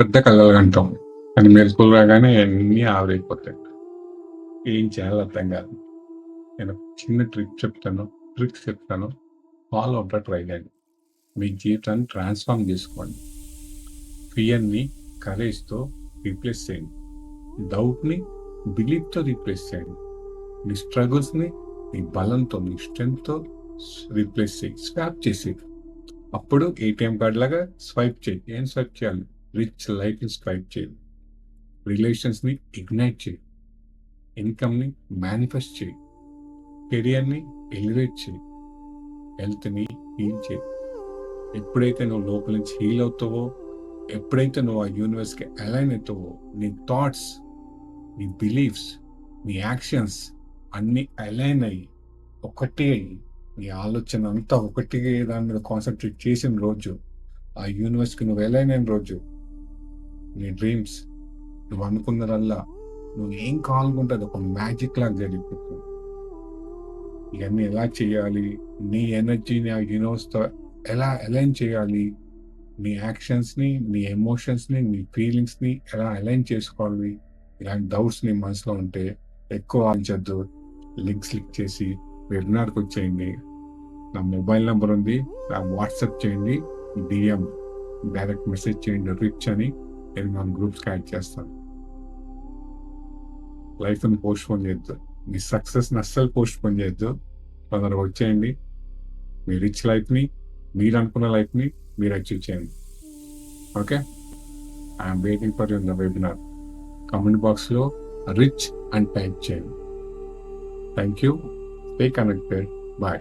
పెద్ద కళలు అంటాం. కానీ మెరుపులు రాగానే అన్నీ ఆవిరైపోతాయి. ఏం చేయాలో అర్థం కాదు. నేను చిన్న ట్రిక్ చెప్తాను ట్రిక్స్ చెప్తాను. ఫాలో అవుతా ట్రై చేయండి మీ జీవితాన్ని ట్రాన్స్ఫార్మ్ చేసుకోండి. ఫియర్ని కరేజ్తో రీప్లేస్ చేయండి. డౌట్ని బిలీఫ్తో రీప్లేస్ చేయండి. మీ స్ట్రగుల్స్ని మీ బలంతో మీ స్ట్రెంగ్త్తో రీప్లేస్ చేయి. స్వాప్ చేసేది అప్పుడు ఏటీఎం కార్డ్ లాగా స్వైప్ చేయి. ఏం స్వైప్ చేయాలి? రిచ్ లైఫ్ని స్వైప్ చేయి రిలేషన్స్ని ఇగ్నైట్ చేయి ఇన్కమ్ని మేనిఫెస్ట్ చేయి కెరియర్ని ఎలివేట్ చేయి హెల్త్ని హీల్ చేయి ఎప్పుడైతే నువ్వు లోపల నుంచి హీల్ అవుతావో ఎప్పుడైతే నువ్వు ఆ యూనివర్స్కి అలైన్ అవుతావో నీ థాట్స్ నీ బిలీఫ్స్ నీ యాక్షన్స్ అన్నీ అలైన్ అయ్యి ఒకటే అయ్యి నీ ఆలోచన అంతా ఒకటి దాని మీద కాన్సన్ట్రేట్ చేసిన రోజు ఆ యూనివర్స్కి నువ్వు అలైన్ అయిన రోజు నీ డ్రీమ్స్ నువ్వు అనుకున్నదల్లా నువ్వు ఏం కావాలనుకుంటే అది ఒక మ్యాజిక్ లాగా జరిగిపోతుంది. ఇవన్నీ ఎలా చేయాలి? నీ ఎనర్జీని ఆ యూనివర్స్తో ఎలా అలైన్ చేయాలి? నీ యాక్షన్స్ని నీ ఎమోషన్స్ని నీ ఫీలింగ్స్ని ఎలా అలైన్ చేసుకోవాలి? ఇలాంటి డౌట్స్ నీ మనసులో ఉంటే ఎక్కువ ఆలోచద్దు లింక్స్ క్లిక్ చేసి వెబినార్కి వచ్చేయండి. నా మొబైల్ నెంబర్ ఉంది. నా వాట్సాప్ చేయండి. డిఎం డైరెక్ట్ మెసేజ్ చేయండి. రిచ్ అని నేను మన గ్రూప్స్ యాడ్ చేస్తాను లైఫ్ని పోస్ట్ పోన్ చేయొద్దు. మీ సక్సెస్ని అస్సలు పోస్ట్ పోన్ చేయొద్దు. తొందరగా వచ్చేయండి. మీ రిచ్ లైఫ్ని మీరు అనుకున్న లైఫ్ని మీరు అచీవ్ చేయండి. Okay I'm waiting for your the webinar comment బాక్స్లో రిచ్ అండ్ టైప్ చేయండి thank you stay connected bye